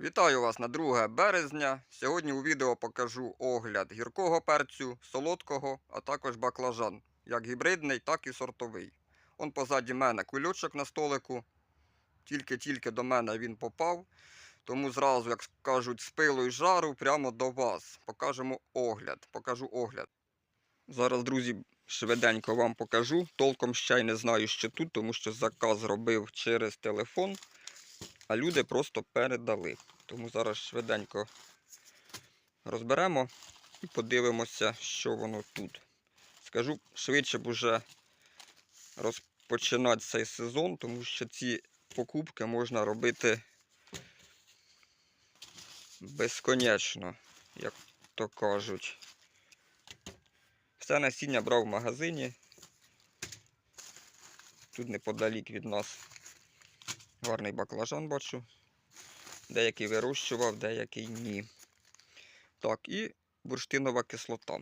Вітаю вас на 2 березня. Сьогодні у відео покажу огляд гіркого перцю, солодкого, а також баклажан, як гібридний, так і сортовий. Он позаді мене кульочок на столику. Тільки-тільки до мене він попав. Тому зразу, як кажуть, з пилу і жару прямо до вас. Покажемо огляд. Покажу огляд. Зараз, друзі, швиденько вам покажу. Толком ще й не знаю, що тут, тому що заказ робив через телефон а люди просто передали. Тому зараз швиденько розберемо і подивимося, що воно тут. Скажу, швидше б уже розпочинати цей сезон, тому що ці покупки можна робити безконечно, як то кажуть. Все насіння брав в магазині. Тут неподалік від нас Гарний баклажан бачу. Деякий вирощував, деякий ні. Так, і бурштинова кислота.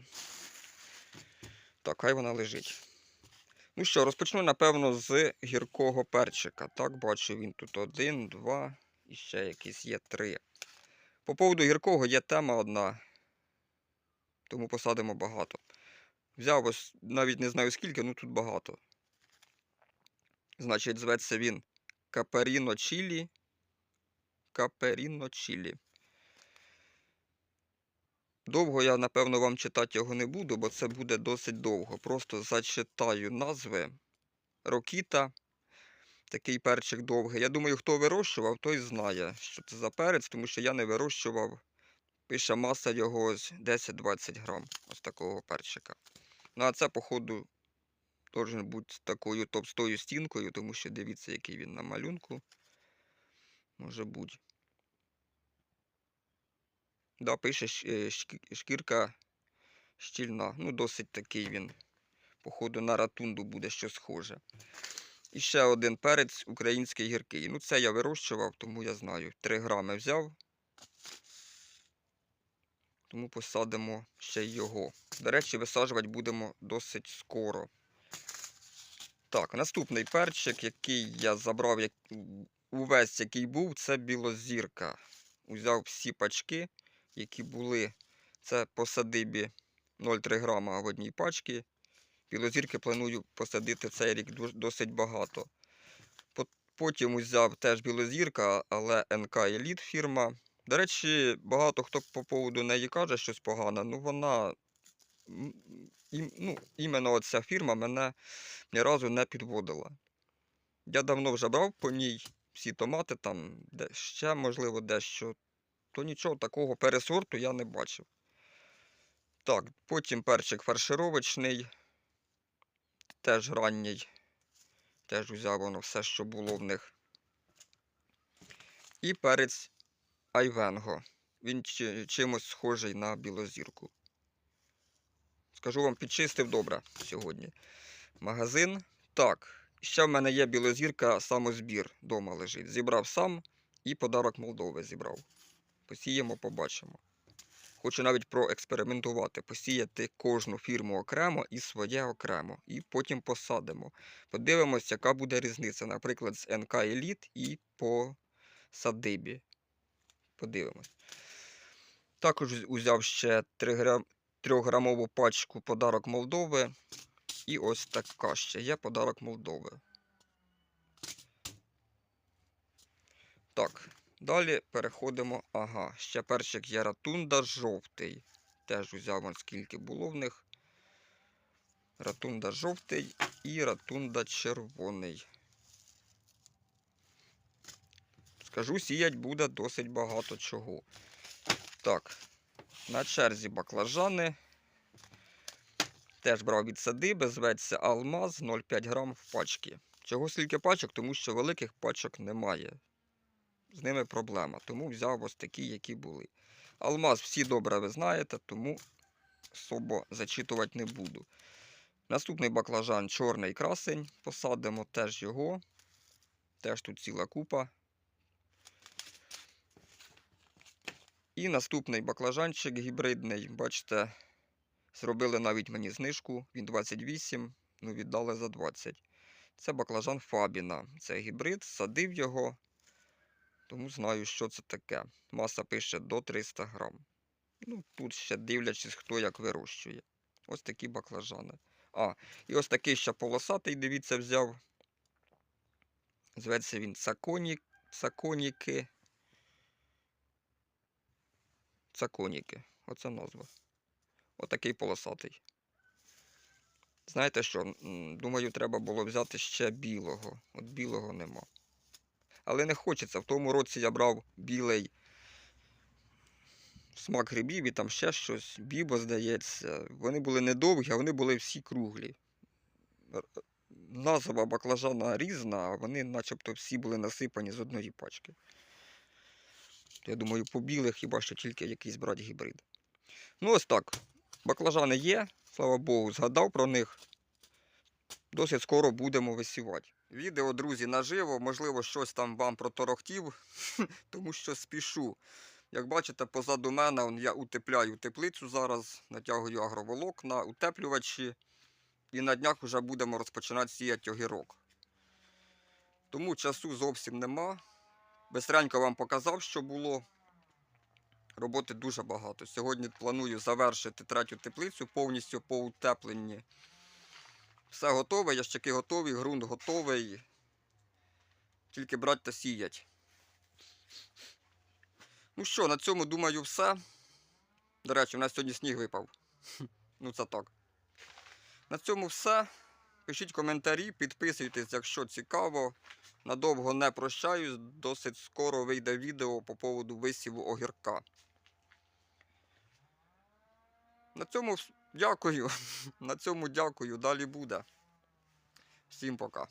Так, хай вона лежить. Ну що, розпочну, напевно, з гіркого перчика. Так, бачу, він тут один, два і ще якийсь є три. По поводу гіркого є тема одна, тому посадимо багато. Взяв ось навіть не знаю скільки, ну тут багато. Значить, зветься він Каперіно Чілі. Каперіно Чілі. Довго я, напевно, вам читати його не буду, бо це буде досить довго. Просто зачитаю назви. Рокіта. Такий перчик довгий. Я думаю, хто вирощував, той знає, що це за перець, тому що я не вирощував. Пише маса його ось 10-20 грам. Ось такого перчика. Ну, а це, походу, Должен бути такою товстою стінкою, тому що дивіться, який він на малюнку. Може бути. Да, пише е, шкірка щільна. Ну, досить такий він. Походу, на ратунду буде щось схоже. І ще один перець український гіркий. Ну, це я вирощував, тому я знаю. 3 грами взяв. Тому посадимо ще його. До речі, висаджувати будемо досить скоро. Так, наступний перчик, який я забрав, як... увесь який був, це білозірка. Узяв всі пачки, які були. Це по садибі 0,3 грама в одній пачці. Білозірки планую посадити цей рік досить багато. Потім узяв теж білозірка, але НК Еліт фірма. До речі, багато хто по поводу неї каже щось погане, ну вона і, ну, іменно оця фірма мене ні разу не підводила. Я давно вже брав по ній всі томати, там де ще, можливо, дещо, то нічого такого пересорту я не бачив. Так, потім перчик фаршировочний, теж ранній, теж взяв воно все, що було в них. І перець Айвенго. Він чимось схожий на білозірку. Скажу вам, підчистив добре сьогодні. Магазин. Так, ще в мене є білозірка, самозбір вдома лежить. Зібрав сам і подарок Молдови зібрав. Посіємо, побачимо. Хочу навіть проекспериментувати, посіяти кожну фірму окремо і своє окремо. І потім посадимо. Подивимось, яка буде різниця, наприклад, з НК Еліт і по садибі. Подивимось. Також узяв ще 3 грам, Трьохграмову пачку подарок Молдови. І ось така ще є подарок Молдови. Так, далі переходимо. Ага, ще перчик є ратунда жовтий. Теж вон скільки було в них. Ратунда жовтий і ратунда червоний. Скажу, сіять буде досить багато чого. Так, на черзі баклажани. Теж брав від садиби, зветься Алмаз 0,5 грам в пачки. Чого стільки пачок? Тому що великих пачок немає. З ними проблема. Тому взяв ось такі, які були. Алмаз всі добре ви знаєте, тому особо зачитувати не буду. Наступний баклажан чорний красень. Посадимо теж його. Теж тут ціла купа. І наступний баклажанчик гібридний, бачите, зробили навіть мені знижку. Він 28, ну віддали за 20. Це баклажан Фабіна. Це гібрид, садив його. Тому знаю, що це таке. Маса пише до 300 грам. Ну, тут ще дивлячись, хто як вирощує. Ось такі баклажани. А, і ось такий ще полосатий, дивіться, взяв. Зветься він цаконі... цаконіки. Цаконіки. Оце назва. Отакий полосатий. Знаєте що? Думаю, треба було взяти ще білого. От білого нема. Але не хочеться. В тому році я брав білий смак грибів і там ще щось. Бібо, здається. Вони були недовгі, а вони були всі круглі. Назва баклажана різна, а вони начебто всі були насипані з одної пачки. Я думаю, по білих хіба що тільки якийсь брати гібрид. Ну, ось так. Баклажани є, слава Богу, згадав про них. Досить скоро будемо висівати. Відео, друзі, наживо, можливо, щось там вам проторохтів, тому що спішу. Як бачите, позаду мене я утепляю теплицю зараз, натягую агроволокна, утеплювачі. І на днях вже будемо розпочинати сіяти огірок. Тому часу зовсім нема. Бистренько вам показав, що було. Роботи дуже багато. Сьогодні планую завершити третю теплицю повністю по утепленні. Все готове, ящики готові, ґрунт готовий. Тільки брати та сіять. Ну що, на цьому думаю все. До речі, у нас сьогодні сніг випав. Ну це так. На цьому все. Пишіть коментарі, підписуйтесь, якщо цікаво. Надовго не прощаюсь, досить скоро вийде відео по поводу висіву огірка. На цьому дякую. На цьому дякую. Далі буде. Всім пока.